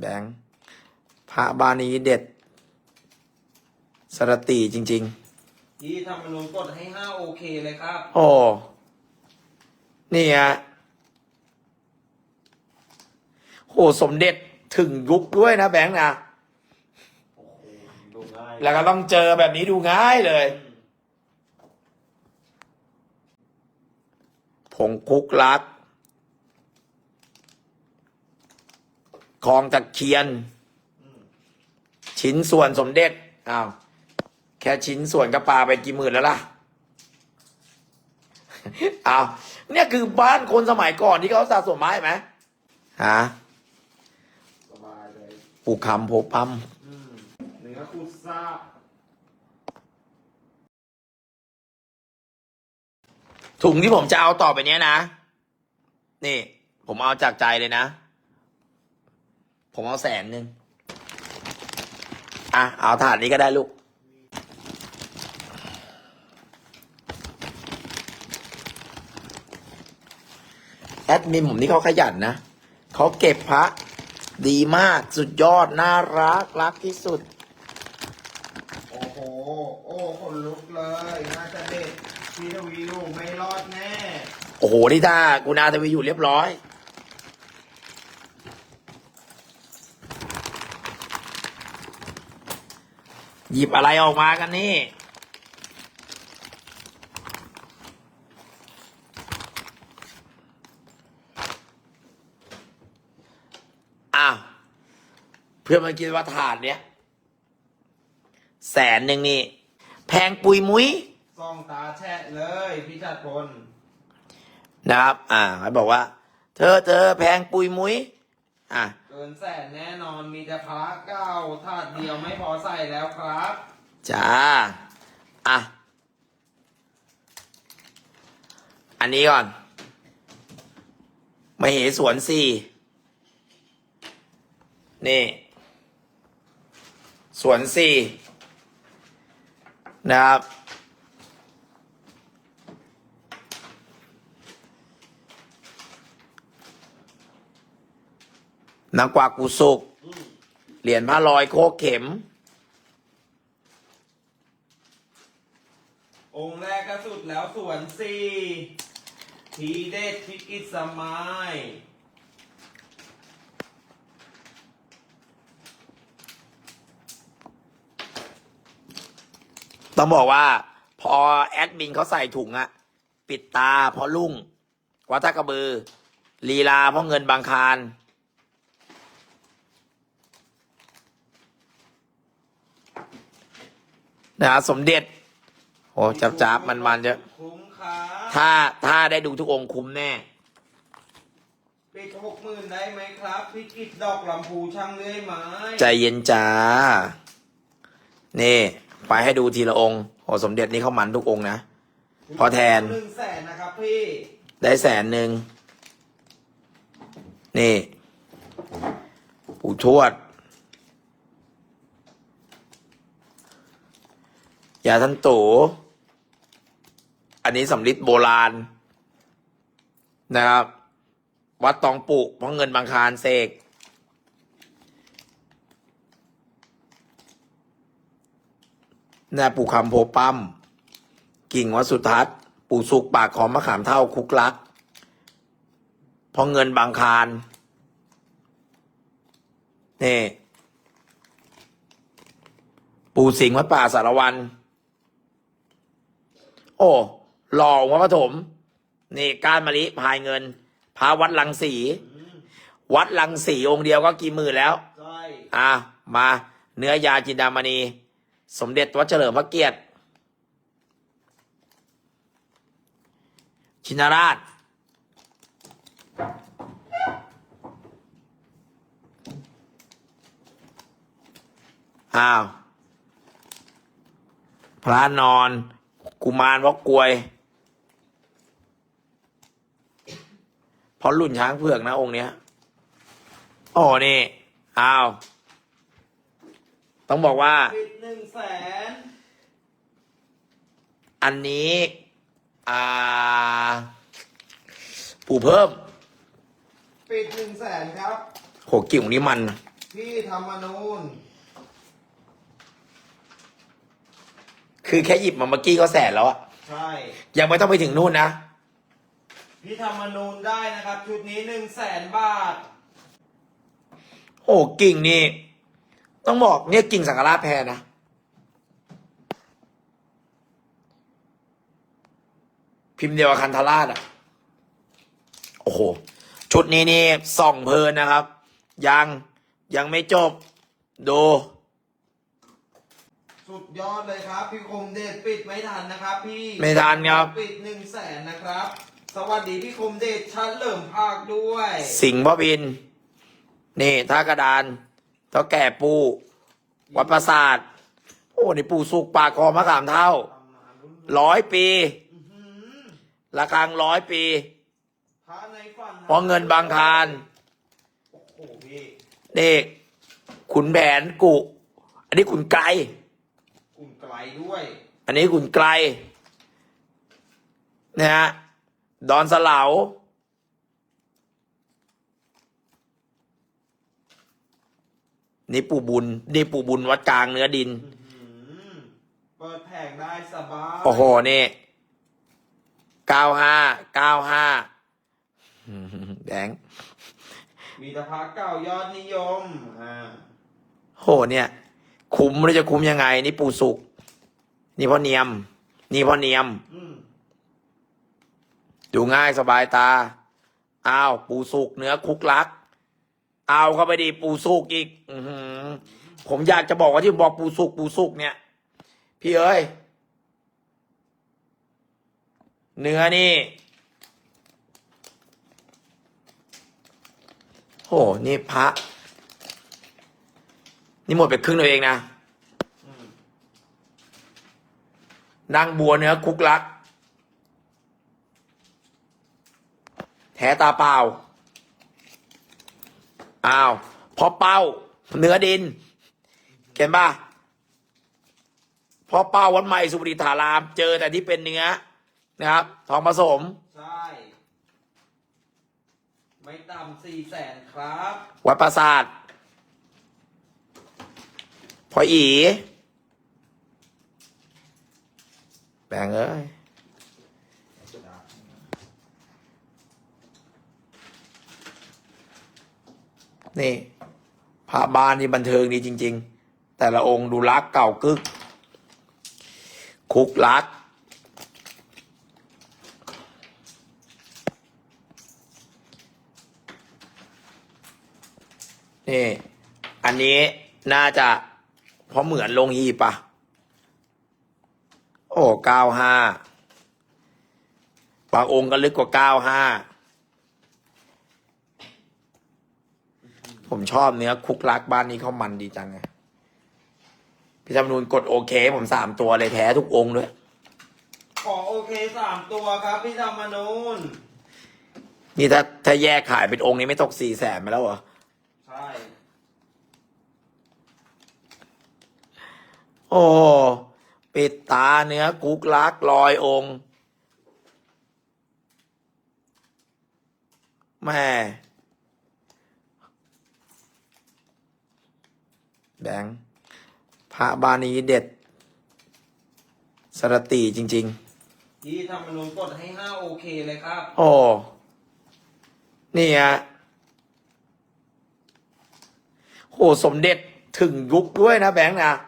แบงค์พระบานีเด็ด สรติจริง พี่ธรรมนูญกดให้ห้าโอเคเลยครับ ๆ โอ้ นี่ฮะโหสมเด็จถึงยุคด้วยนะแบงค์นะ โอ้โหดูง่ายแล้วก็ต้องเจอแบบนี้ดูง่ายเลยผงคุกลัก คลองตะเคียน ชิ้นส่วนสมเด็จอ้าวแค่ชิ้นส่วนก็ปาไปกี่หมื่นแล้วล่ะอ้าวเนี่ยคือบ้านคนสมัยก่อนที่เขาสะสมไม้ไหมฮะสบายเลยปูคำโพปั๊มอืมเนื้อคุซ่าถุงที่ผมจะเอาต่อไปเนี้ยนะ นี่ ผมเอาจากใจเลยนะ ผมเอาแสนหนึ่งอะ เอาถาดนี้ก็ได้ลูก แอดมินผมนี่เขาขยันนะ เขาเก็บพระ ดีมาก สุดยอด น่ารัก รักที่สุด โอ้โห โอ้คนลุกเลยน่าจะเด็ดพี่ทวีอยู่ไม่รอดแน่ โอ้โหที่ถ้ากุณาทวีอยู่เรียบร้อย หยิบอะไรออกมากันนี่ อ้าว เพื่อนมันคิดว่าถาดเนี้ยแสนหนึ่งนี่ แพงปุยมุ้ยซ่องตาแฉะเลยพี่จัดพลนะครับ อ่าเขาบอกว่า เธอเธอแพงปุยมุ้ย อะเกินแสนแน่นอนมีแต่พระเก้าถาดเดียวไม่พอใส่แล้วครับจ้าอะอันนี้ก่อนมาเหสวนสี่นี่ สวนสี่นะครับ นางกวากกุสุก เหรียญพระลอยโคกเข็ม องค์แรกก็สุดแล้วส่วนสี่ทีเด็ดพิกิตสมัยต้องบอกว่า พอแอดมินเขาใส่ถุงอะปิดตาเพราะลุ่ง วัดท่ากระบือ ลีลาเพราะเงินบางคาร นะสมเด็จ โอ้จับจับมันมันๆเยอะคุ้มค่าถ้าถ้าได้ดูทุกองค์คุ้มแน่ ปิดหกหมื่นได้ไหมครับพิกิตดอกลำพูช่างเลื่อยไม้ใจเย็นจ้า นี่ ไปให้ดูทีละองค์โอ้สมเด็จนี่เขามันทุกองค์นะ พอแทน หนึ่งแสนนะครับพี่ได้แสนหนึ่ง นี่ ปู่ทวด ยาท่านตูอันนี้สำลิดโบราณ นะครับ วัดตองปุเพราะเงินบางคารเสกนาปู่คำโพปั๊มกิ่งวัดสุทัศน์ ปู่สุกปากของมะขามเท่าคุกลักเพราะเงินบางคารนี่ ปู่สิงห์วัดป่าสารวัน โอ้หล่อวัดปฐมนี่การมะลิพายเงินพาวัดลังสี วัดลังสีองค์เดียวก็กี่หมื่นแล้วใช่อะมา เนื้อยาจินดามณี สมเด็จวัดเฉลิมพระเกียรติ ชินราช อ้าว พระนอน กุมารวกกลวยเพราะรุ่นช้างเผือกนะองค์เนี้ยโอ้นี่อ้าวต้องบอกว่า ปิดหนึ่งแสนอันนี้ อ่า ปู่เพิ่มปิดหนึ่งแสนครับ โหกิ่งนี้มัน พี่ธรรมนูญ คือแค่หยิบมาเมื่อกี้ก็แสนแล้วอะใช่ ยังไม่ต้องไปถึงนู่นนะ พี่ธรรมนูญได้นะครับ ชุดนี้หนึ่งแสนบาท โอ้กิ่งนี่ ต้องบอกเนี่ยกิ่งสังกราแพรนะ พิมพ์เดียวกับคันธราชอะโอ้โห ชุดนี้นี่ส่องเพลินนะครับ ยังยังไม่จบ ดู สุดยอดเลยครับ พี่คมเดชปิดไม่ทันนะครับ พี่ไม่ทันครับ ปิดหนึ่งแสนนะครับ สวัสดีพี่คมเดชชัดเหลิมภาคด้วยสิงห์พ่อบิน นี่ท่ากระดานเท่าแก่ปู วัดประสาท โอ้นี่ปูสุกปากคอมะขามเท่า ตำนานรุ่นร้อยปี อื้อหือระฆังร้อยปี พระในฝันเพราะเงินบางคารโอ้โหพี่ เด็กขุนแผนกุ อันนี้ขุนไกลอุ่นไก ลด้วย อันนี้ขุนไกลนะฮะดอนสะเหลานี่ปู่บุญนี่ปู่บุญวัดกลางเนื้อดินอื้อหือเปิดแผงได้สบาย โอ้โห นี่เก้าห้าเก้าห้าแบงค์มีแต่พระเก่ายอดนิยม อ่าโหเนี่ย คุ้มหรือจะคุ้มยังไง นี่ปู่สุก นี่พ่อเนียม นี่พ่อเนียม ดูง่ายสบายตา อ้าว ปูสุกเนื้อคุกลัก เอาเข้าไปดีปูสุกอีก อืผมอยากจะบอกว่าที่บอกปูสุกปูสุกเนี่ย พี่เอ้ย เนื้อนี่โห นี่พระ นี่หมดไปครึ่งตัวเองนะ อืม นางบัวเนื้อคุกลักแท้ตาเปล่า อ้าว พอเป้า เนื้อดินเห็นป่ะพอเป้าวันใหม่สุบริธาราม เจอแต่ที่เป็นเนื้อ นะครับ ทองผสม ใช่ ไม่ต่ำสี่แสนครับ วัดประสาท พออี แบงเอ้ยนี่พระบ้านนี่บันเทิงดีจริง ๆ แต่ละองค์ดูรักเก่ากึก คุกรัก นี่ อันนี้น่าจะเพราะเหมือนลงหีบปะ อ้เก้าห้าบางองค์ก็ลึกกว่าเก้าห้าผมชอบเนื้อคุกรักบ้านนี้เขามันดีจังไงพี่จำนูนกดโอเค ผมสามตัวเลยแท้ทุกองค์ด้วยขอโอเคสามตัวครับพี่ธรรมนูญนี่ถ้าถ้าแยกขายเป็นองค์นี้ไม่ตกสี่แสนไปแล้วเหรอ ใช่ โอ้ ปิดตาเนื้อกุกลักลอยองค์แม่แบงค์พระบานีเด็ด สรติจริงพี่ธรรมนูญกดให้ห้าโอเคเลยครับๆโอ้นี่ฮะโหสมเด็จถึงยุคด้วยนะแบงค์นะโอ้โหดูง่าย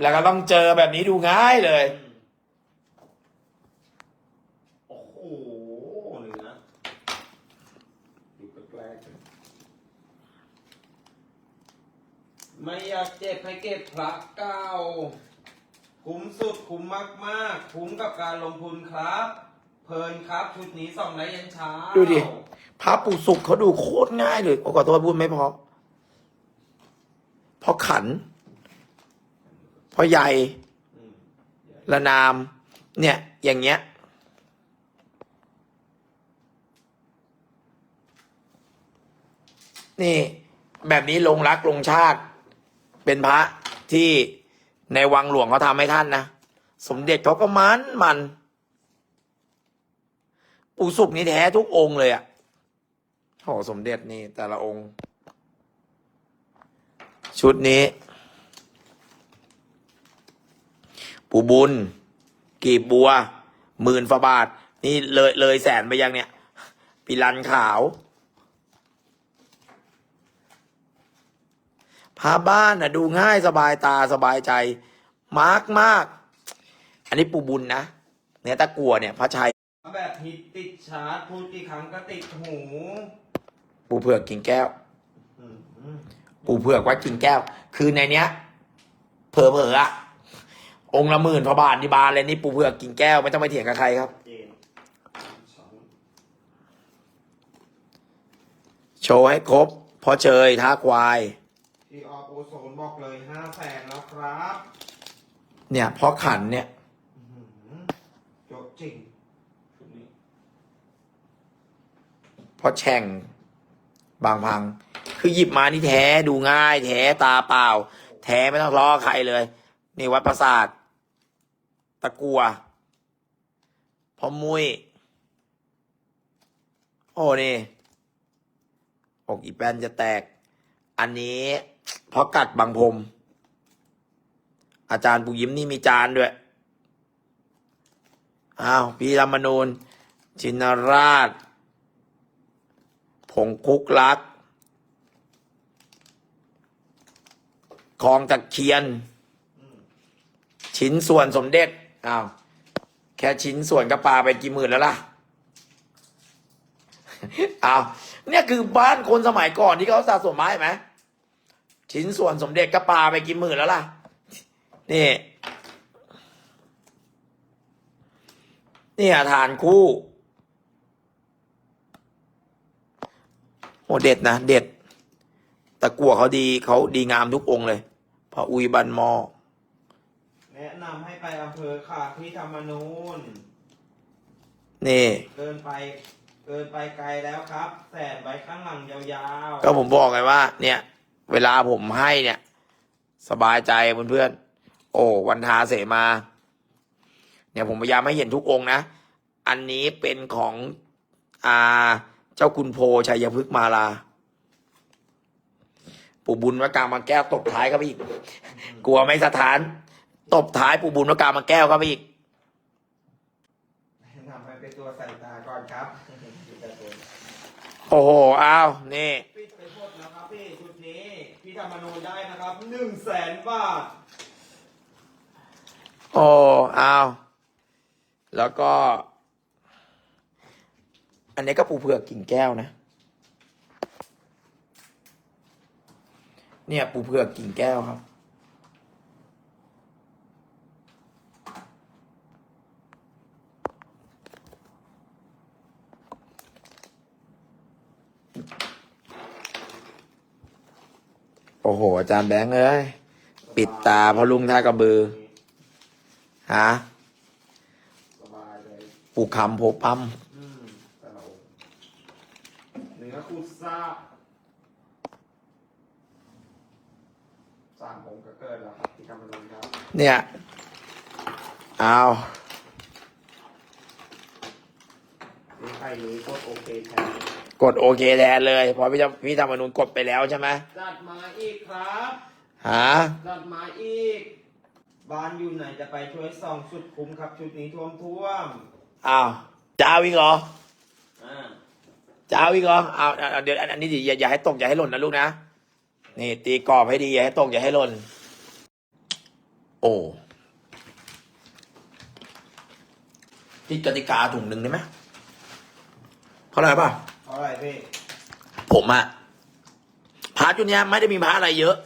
แล้วก็ต้องเจอแบบนี้ดูง่ายเลย โอ้โหเนื้อดูแปลกๆเลยไม่อยากเจ็บให้เก็บพระเก่า คุ้มสุดคุ้มมากๆ คุ้มกับการลงทุนครับ เพลินครับชุดนี้ส่องได้ยันเช้าดูดิพระปุสุกเขาดูโคตรง่ายเลยโอ้ขอโทษพูดไม่พอพอขัน พ่อใหญ่อืมระนาม เนี่ย อย่างเงี้ย นี่แบบนี้ลงรักลงชาติ เป็นพระที่ในวังหลวงเขาทำให้ท่านนะ สมเด็จเขาก็มันมันปู่สุกนี่แท้ทุกองค์เลยอะ่ะโหสมเด็จนี่แต่ละองค์ ชุดนี้ ปูบุญ กีบบัวหมื่นฝาบาท นี่เลยเลยแสนไปยังเนี่ยปีรันขาวพาบ้านนะดูง่ายสบายตาสบายใจ มากมาก อันนี้ปูบุญนะเนี่ยตะกัวเนี่ยพระชัยแบบฮิตติดชาร์จพูดกี่ครั้งก็ติดหู ปูเผือกกิ่งแก้วอืมอืมปูเผือกวัดกิ่งแก้ว คือในเนี้ยเผลอๆอะ องค์ละหมื่นพระบาทนี่บานเลยนี่ปูเผือกกิ่งแก้วไม่ต้องไปเถียงกับใครครับเจนสองโชว์ให้ครบพอเชยท่าควาย พี่ออโอโซนบอกเลยห้าแสนแล้วครับเนี่ยพอขันเนี่ยอื้อหือโจจริงชุดนี้พอแช่งบางพัง คือหยิบมานี่แท้ดูง่าย แท้ตาเปล่า แท้ไม่ต้องล้อใครเลย นี่วัดประสาท ตะกัวพอมุย โอ้นี่อกอีแปนจะแตก อันนี้เพราะกัดบางพรมอาจารย์ปูยิ้มนี่มีจานด้วย อ้าว พี่รรมนูนชินราช ผงคุกลักคลองตะเคียน ชิ้นส่วนสมเด็จ อ้าวแค่ชิ้นส่วนก็ปาไปกี่หมื่นแล้วล่ะอ้าวเนี่ยคือบ้านคนสมัยก่อนที่เขาสะสมไม้ไหมชิ้นส่วนสมเด็จก็ปาไปกี่หมื่นแล้วล่ะนี่เนี่ยฐานคู่โอ้เด็ดนะ เด็ดตะกั่วเขาดีเขาดีงามทุกองค์เลยพระอุยบันมอ แนะนำให้ไปอำเภอค่ะพี่ธรรมนูนนี่ เกินไป เกินไปไกลแล้วครับ แสนไว้ข้างหลังยาวก็ผมบอกไงว่า เนี่ย เวลาผมให้เนี่ย สบายใจเพื่อนๆโอ้ วันทาเสมา เนี่ยผมพยายามให้เห็นทุกองค์นะ อันนี้เป็นของอ่าเจ้าคุณโพชัยพฤกษ์มาลา ปู่บุญวกามาแก้วตบท้ายเข้าไปอีก กลัวไม่สถาน ตบท้ายปู่บุญวกามาแก้วเข้าไปอีกๆแนะนำให้ไปตัวจใส่ตาก่อนครับโอ้โหอ้าวนี่ปิดไปหมดแล้วครับพี่ชุดนี้ พี่ธรรมนูนได้นะครับหนึ่งแสนบาทโอ้อ้าวแล้วก็ อันนี้ก็ปูเผือกกิ่งแก้วนะ เนี่ยปูเผือกกิ่งแก้วครับ โอ้โห อาจารย์แบงค์เอ้ย ปิดตาเพราะลุงท่ากระบือ ฮะสบายเลยปูคำโพปั๊มเนื้อคูซ่าสามองค์ก็เกินแล้วครับพี่ธรรมนูนครับ เนี่ย เอานี่ใครนี้กดโอเคแทน กดโอเคแทนเลยเพอพี่ธรรมพี่ธรรมนุนกดไปแล้วใช่ไหมจัดมาอีกครับฮะจัดมาอีก บ้านอยู่ไหนจะไปช่วยส่องสุดคุ้มครับชุดนี้ท่วมท่วมอ้าวจะเอาอีกเหรออ่าจะเอาอีกเหรอเอาเอาเอาเดี๋ยวอันอันนี้ดิอย่าอย่าให้ตกอย่าให้หล่นนะลูกนะนี่ ตีกรอบให้ดีอย่าให้ตกอย่าให้หล่นโอ้ที่กติกาถุงหนึ่งได้ไหมเพราะอะไรป่ะ เท่าไรพี่ผมอะพระจุดเนี้ยไม่ได้มีพระอะไรเยอะ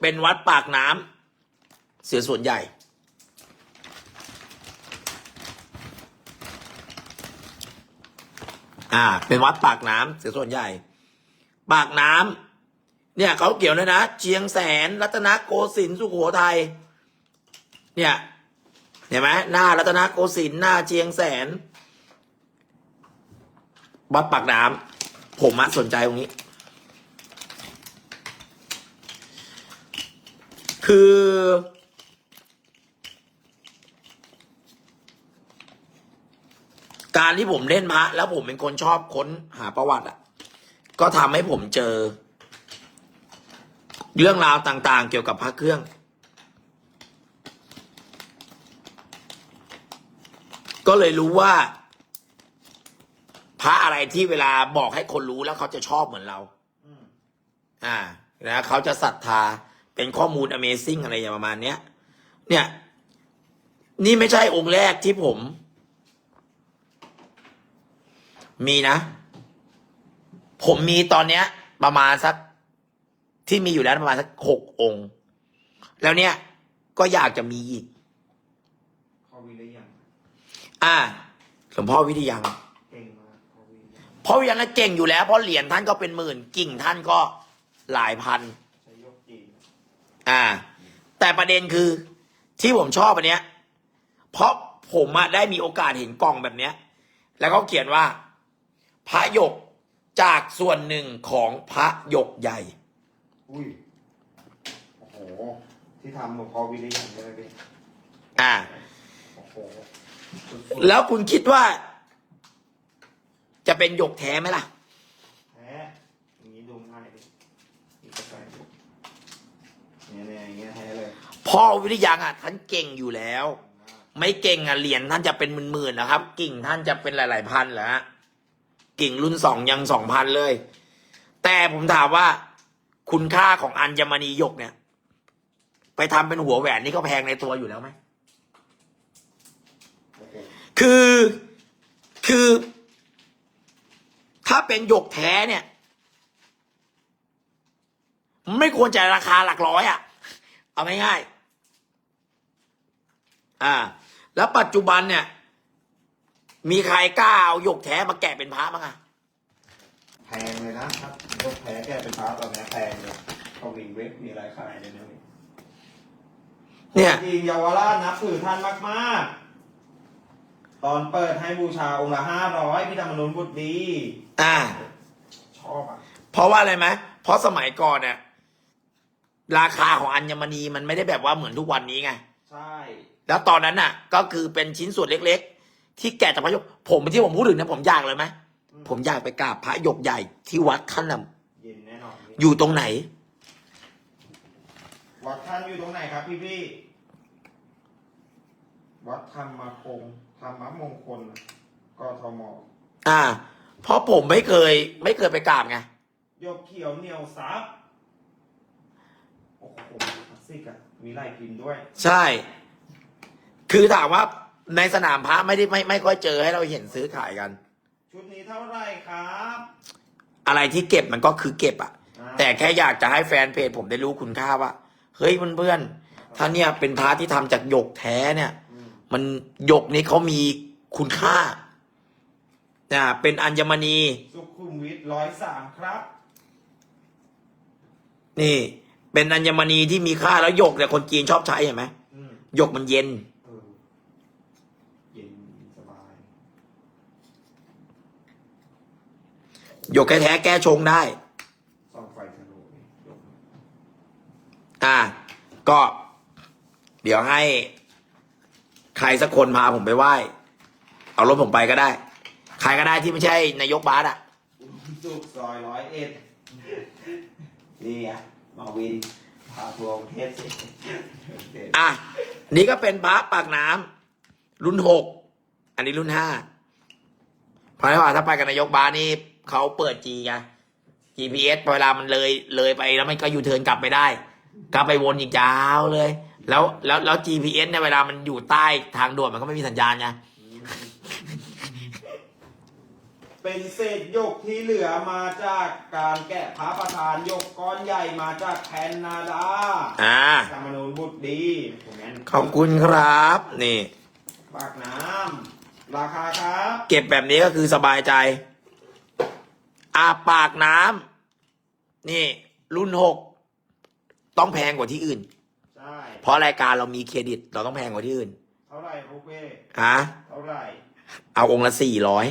เป็นวัดปากน้ำเสียส่วนใหญ่ อ่า เป็นวัดปากน้ำเสียส่วนใหญ่ ปากน้ำเนี่ยเขาเกี่ยวเลยนะเชียงแสน รัตนโกสินทร์สุโขทัยเนี่ยเห็นไหมหน้ารัตนโกสินทร์หน้าเชียงแสน วัดปากน้ำผมอะสนใจตรงนี้ คือ การที่ผมเล่นพระแล้วผมเป็นคนชอบค้นหาประวัติอะ ก็ทำให้ผมเจอ เรื่องราวต่างๆ เกี่ยวกับพระเครื่องก็เลยรู้ว่า พระอะไรที่เวลาบอกให้คนรู้แล้วเขาจะชอบเหมือนเราอืมอ่านะเขาจะศรัทธาเป็นข้อมูล Amazing อะไรอย่างประมาณเนี้ย เนี่ย นี่ไม่ใช่องค์แรกที่ผม มีนะ ผมมีตอนเนี้ย ประมาณสัก ที่มีอยู่แล้วประมาณสักหกองค์ แล้วเนี่ย ก็อยากจะมีอีกพอวิริยัง อ่าหลวงพ่อวิทยัง เก่งมากพอวิ ริยังเพราะวิทยังก็เก่งอยู่แล้วเพราะเหรียญท่านก็เป็นหมื่น กิ่งท่านก็หลายพัน ใช้ยกจีนอ่า แต่ประเด็นคือที่ผมชอบอันเนี้ย เพราะผมอะได้มีโอกาสเห็นกล่องแบบเนี้ย แล้วเขาเขียนว่า พระหยกจากส่วนหนึ่งของพระหยกใหญ่ อุ้ย โอ้โห ที่ทำหลวงพ่อวิริยังใช่ไหมพี่อ่า โอ้โหแล้วคุณคิดว่า จะเป็นหยกแท้ไหมล่ะแท้อย่างนี้ดูง่ายดิอีกกระแสเนี่ยเนี่ยอย่างเงี้ยแท้เลยพ่อวิทยังอะท่านเก่งอยู่แล้ว ไม่เก่งอะเหรียญท่านจะเป็นหมื่นๆนะครับ กิ่งท่านจะเป็นหลายๆพันเหรอฮะกิ่งรุ่นสองยังสองพันเลย แต่ผมถามว่า คุณค่าของอัญมณีหยกเนี่ย ไปทำเป็นหัวแหวนนี่ก็แพงในตัวอยู่แล้วไหม โอเคคือคือ ถ้าเป็นหยกแท้เนี่ย ไม่ควรจะราคาหลักร้อยอะ่ะ เอาง่ายๆอ่า แล้วปัจจุบันเนี่ย มีใครกล้าเอาหยกแท้มาแกะเป็นพระมั้งอะแพงเลยนะครับยกแพ้แกเป็นพระตอนนี้แพงเลยเขาวิงเว็บมีอะไรขายเลยนะพี่เนี่ย จริงเยาวราชนับถือท่านมากๆ ตอนเปิดให้บูชาองค์ละห้าร้อยพี่ธรรมนุนบุตรดี อ่า ชอบอะ เพราะว่าอะไรไหมเพราะสมัยก่อนเนี่ยราคาของอัญมณีมันไม่ได้แบบว่าเหมือนทุกวันนี้ไง ใช่ แล้วตอนนั้นน่ะ ก็คือเป็นชิ้นส่วนเล็ก ๆ ที่แกะจากพระหยก ผมที่ผมพูดถึงเนะผมอยากเลยไหมผมอยากไปกราบพระหยกใหญ่ที่วัดท่านน่ะเย็นแน่นอนพี่อยู่ตรงไหน วัดท่านอยู่ตรงไหนครับพี่พี่ วัดธรรมคง ธรรมมงคลกทมอ่า เพราะผมไม่เคย ไม่เคยไปกราบไงยกเขียวเหนียวซับโอ้โหคลาสสิกอะมีลายพิมพ์ด้วย ใช่ คือถามว่าในสนามพระไม่ได้ไม่ไม่ค่อยเจอให้เราเห็นซื้อขายกัน ชุดนี้เท่าไหร่ครับอะไรที่เก็บมันก็คือเก็บอะอ่าแต่แค่อยากจะให้แฟนเพจผมได้รู้คุณค่าว่า เฮ้ยเพื่อนๆถ้าเนี่ยเป็นพระที่ทำจากหยกแท้เนี่ยอื มมันหยกนี้เขามีคุณค่านะเป็นอัญมณี สุขุมวิทร้อยสามครับ นี่ เป็นอัญมณีที่มีค่าแล้วหยกเนี่ยคนจีนชอบใช้เห็นไหมอืมหยกมันเย็น เออเย็นสบาย หยกแท้ๆแก้ชงได้ส่องไฟทะลุนี่ยกอ่าก็ เดี๋ยวให้ ใครสักคนพาผมไปไหว้ เอารถผมไปก็ได้ ใครก็ได้ที่ไม่ใช่นายกบาสอะสุกซอยร้อยเอ็ดนี่อะมาวินพาทัวร์กรุงเทพสิเด็ดอะนี่ก็เป็นพระปากน้ำรุ่นหกอันนี้รุ่นห้าเพราะว่าถ้าไปกับนายกบาสนี่เขาเปิดจีไง GPS เวลามันเลยเลยไปแล้วมันก็ยูเทิร์นกลับไปได้ กลับไปวนอีกยาวเลย แล้วแล้วแล้ว GPS เนี่ยเวลามันอยู่ใต้ทางด่วนมันก็ไม่มีสัญญาณไงเป็นเศษหยกที่เหลือมาจากการแกะพระประธานหยกก้อนใหญ่มาจากแคนาดาอ่าธรรมนูญบุตรดีผมแม่นขอบคุณครับ นี่ปากน้ำราคาครับ เก็บแบบนี้ก็คือสบายใจ อาปากน้ำนี่ รุ่นหกต้องแพงกว่าที่อื่นใช่ เพราะรายการเรามีเครดิต เราต้องแพงกว่าที่อื่นเท่าไหร่ลูกเป้ฮะเท่าไหร่เอาองค์ละสี่ร้อย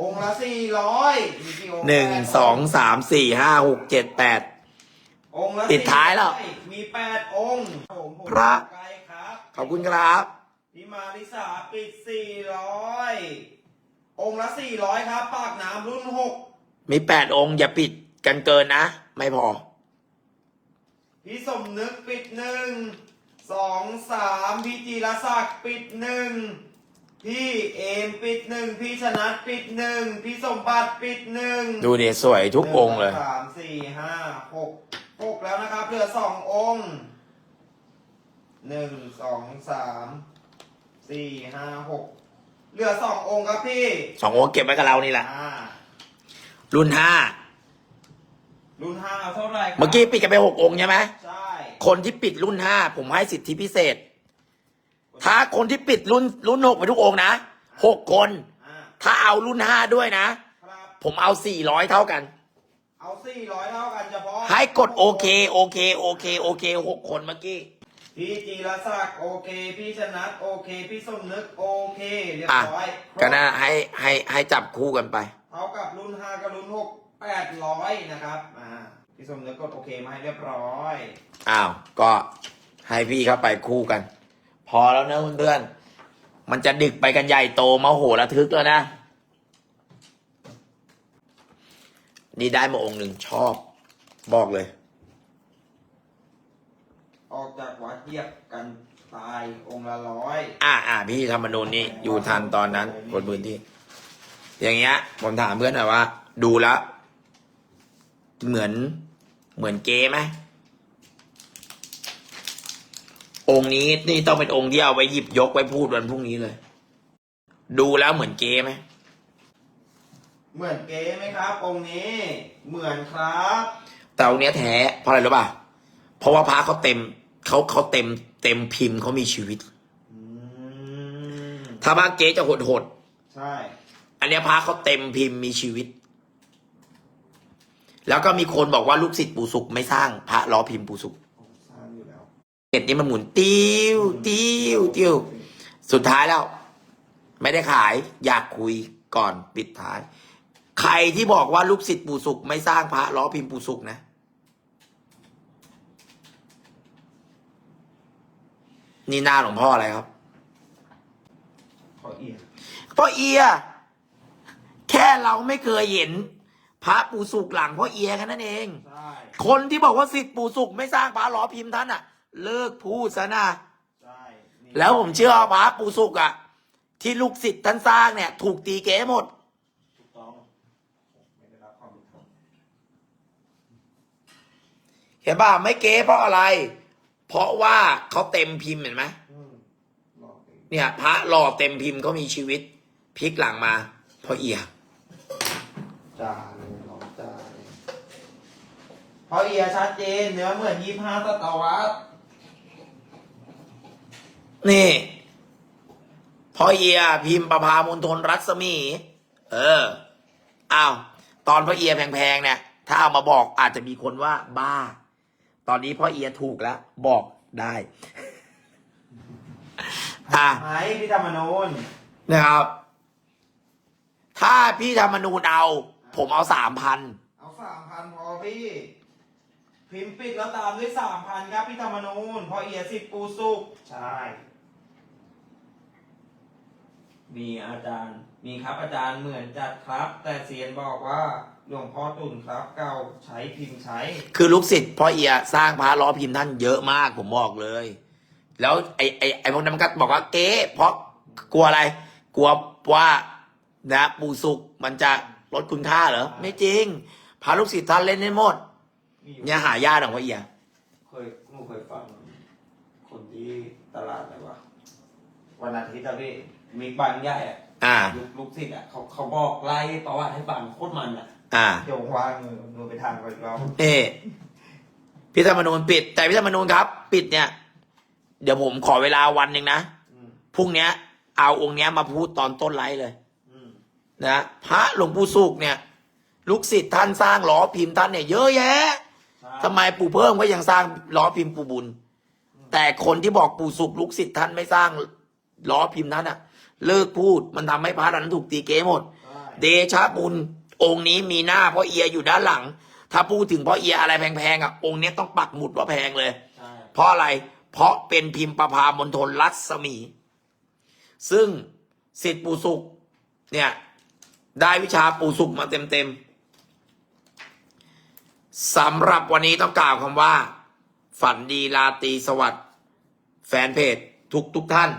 องค์ละสี่ร้อยมีกี่องค์หนึ่งแปดสองสามสี่ห้าหกเจ็ดแปดองค์ละปิดท้ายแล้ว400มีแปดองค์ผมผมพระไกลครับขอบคุณครับพี่มาริสาปิดสี่ร้อยองค์ละสี่ร้อยครับ ปากน้ำรุ่นหกมีแปดองค์อย่าปิดกันเกินนะ ไม่พอ พี่สมนึกปิดหนึ่ง สองสามพี่จีรศักดิ์ปิดหนึ่งพี่เอมปิดหนึ่งพี่ชนะปิดหนึ่งพี่สมบัติปิดหนึ่งดูดิสวยทุกองค์เลย หนึ่สามสี่ห้าหกหกแล้วนะครับ เหลือสององค์หนึ่งสองสามสี่ห้าหกเหลือสององค์ครับพี่สององค์เก็บไว้กับเรานี่แหละอ่ารุ่นห้ารุ่นห้าเอาเท่าไหร่ครับเมื่อกี้ปิดกันไปหกองค์ใช่ไหมใช่ คนที่ปิดรุ่นห้าผมให้สิทธิพิเศษ ถ้าคนที่ปิดรุ่นรุ่นหกไปทุกองค์นะหกคน อ่าถ้าเอารุ่นห้าด้วยนะ ครับ ผมเอาสี่ร้อยเท่ากัน เอาสี่ร้อยเท่ากันเฉพาะให้กดโอเคโอเคโอเคโอเคหกคนเมื่อกี้ พี่จีรศักดิ์โอเค พี่ชนะโอเค พี่สมนึกโอเค เรียบอะร้อยก็น่าให้ให้ให้จับคู่กันไป เท่ากับรุ่นห้ากับรุ่นหกแปดร้อยนะครับ อ่า พี่สมนึกกดโอเคมาให้เรียบร้อย อ้าวก็ให้พี่เข้าไปคู่กัน พอแล้วนะเพื่อนๆมันจะดึกไปกันใหญ่โตมาโหระทึกแล้วนะ นี่ได้มาองค์หนึ่งชอบ บอกเลย ออกจากวัดเยียบกันตายองค์ละร้อยอ่าอ่าพี่ธรรมนูญนี่อยู่ทันตอนนั้นคนพื้นที่ อย่างเงี้ยผมถามเพื่อนหน่อยว่า ดูแล้วเหมือน เหมือนเก๊ไหมองค์นี้นี่ต้องเป็นองค์ที่เอาไว้หยิบยกไว้พูดวันพรุ่งนี้เลย ดูแล้วเหมือนเก๊ไหมเหมือนเก๋ไหมครับ องค์นี้ เหมือนครับ แต่องค์เนี้ยแท้เพราะอะไรรู้ป่ะเพราะว่าพระเขาเต็มเขาเขาเต็มเต็มพิมพ์เขามีชีวิต อืมถ้าพระเก๊จะหดหดใช่ ๆอันเนี้ยพระเขาเต็มพิมพ์มีชีวิต แล้วก็มีคนบอกว่าลูกศิษย์ปู่สุขไม่สร้างพระล้อพิมพ์ปู่สุขผมสร้างอยู่แล้วเน็ตนี้มันหมุนติ้วติ้วติ้วสุดท้ายแล้ว ไม่ได้ขายอยากคุยก่อนปิดท้าย ใครที่บอกว่าลูกศิษย์ปู่สุขไม่สร้างพระล้อพิมพ์ปู่สุขนะนี่หน้าหลวงพ่ออะไรครับขอเอียพ่อเอีย แค่เราไม่เคยเห็น พระปู่สุขหลังพ่อเอียแค่นั้นเอง ใช่คนที่บอกว่าสิทธิ์ปู่สุขไม่สร้างพระล้อพิมพ์ท่านอะเลิกพูดซะนะใช่นี่แล้วผมเชื่อว่าพระปู่สุขอะที่ลูกศิษย์ท่านสร้างเนี่ย ถูกตีเก๋หมด ถูกต้องไม่ได้รับความเป็นธรรมเห็นป่ะไม่เก๋เพราะอะไร เพราะว่าเขาเต็มพิมพ์เห็นไหมอืมบอกเองเนี่ย พระหล่อเต็มพิมพ์เขามีชีวิตพลิกหลังมาพ่อเอียจ่าเลยหรอจ่าเลย เพราะเอียชัดเจนเนื้อเหมือนยี่ห้าศตวรรษนี่พ่อเอียพิมพ์ประพามณฑลรัศมี เอออ้าวตอนพ่อเอียแพงๆเนี่ย ถ้าเอามาบอกอาจจะมีคนว่า บ้า ตอนนี้พ่อเอียถูกแล้ว บอกได้ อะไหมพี่ธรรมนูนนะครับ ถ้าพี่ธรรมนูญเอา ผมเอาสามพัน เอาสามพันพอพี่ พิมพ์ปิดแล้วตามด้วยสามพันครับพี่ธรรมนูนเพอเอียสิบปูสุกใช่ มีอาจารย์ มีครับอาจารย์เหมือนจัดครับ แต่เซียนบอกว่าหลวงพ่อตุ่นครับ เก่าใช้พิมพ์ใช้ คือลูกศิษย์พ่อเอียสร้างพระล้อพิมพ์ท่านเยอะมากผมบอกเลย แล้วไอ้ไอ้ไอ้พวกนั้นมันก็บอกว่าเก๊เพราะกลัวอะไร กลัวว่านะปู่สุกมันจะลดคุณค่าเหรอไม่จริงพาลูกศิษย์ท่านเล่นได้หมด มีอยู่เนี่ยหายากของพ่อเอียเคยหนูเคยฟังคนที่ตลาดอะไรวะวันอาทิตย์อะพี่มีบางใหญ่อะอ่า ลูกลูกศิษย์อะเขาเขาบอกไล่ประวัติให้ฟังโคตรมันอะอ่า เดี๋ยวว่างมือมือไปทางไปอีกรอบนี่พี่ธรรมนูญปิด แต่พี่ธรรมนูญครับ ปิดเนี่ย เดี๋ยวผมขอเวลาวันหนึ่งนะอืมพรุ่งเนี้ย เอาองค์เนี้ยมาพูดตอนต้นไลฟ์เลย อืมนะพระหลวงปู่สุกเนี่ย ลูกศิษย์ท่านสร้างล้อพิมพ์ท่านเนี่ยเยอะแยะใช่ ทำไมปู่เพิ่มก็ยังสร้างล้อพิมพ์ปู่บุญ แต่คนที่บอกปู่สุกลูกศิษย์ท่านไม่สร้างล้อพิมพ์นั้นอะเลิกพูดมันทำให้พระนั้นถูกตีเก๋หมดใช่เดชะบุญองค์นี้มีหน้าพ่อเอียอยู่ด้านหลัง ถ้าพูดถึงพ่อเอียอะไรแพงๆอะองค์เนี้ยต้องปักหมุดว่าแพงเลยใช่เพราะอะไรเพราะเป็นพิมพ์ประพามณฑลรัศมี ซึ่งสิทธิปู่สุขเนี่ยได้วิชาปู่สุขมาเต็มๆ สำหรับวันนี้ต้องกล่าวคำว่า ฝันดีลาตีสวัสดิ์แฟนเพจทุกทุกท่าน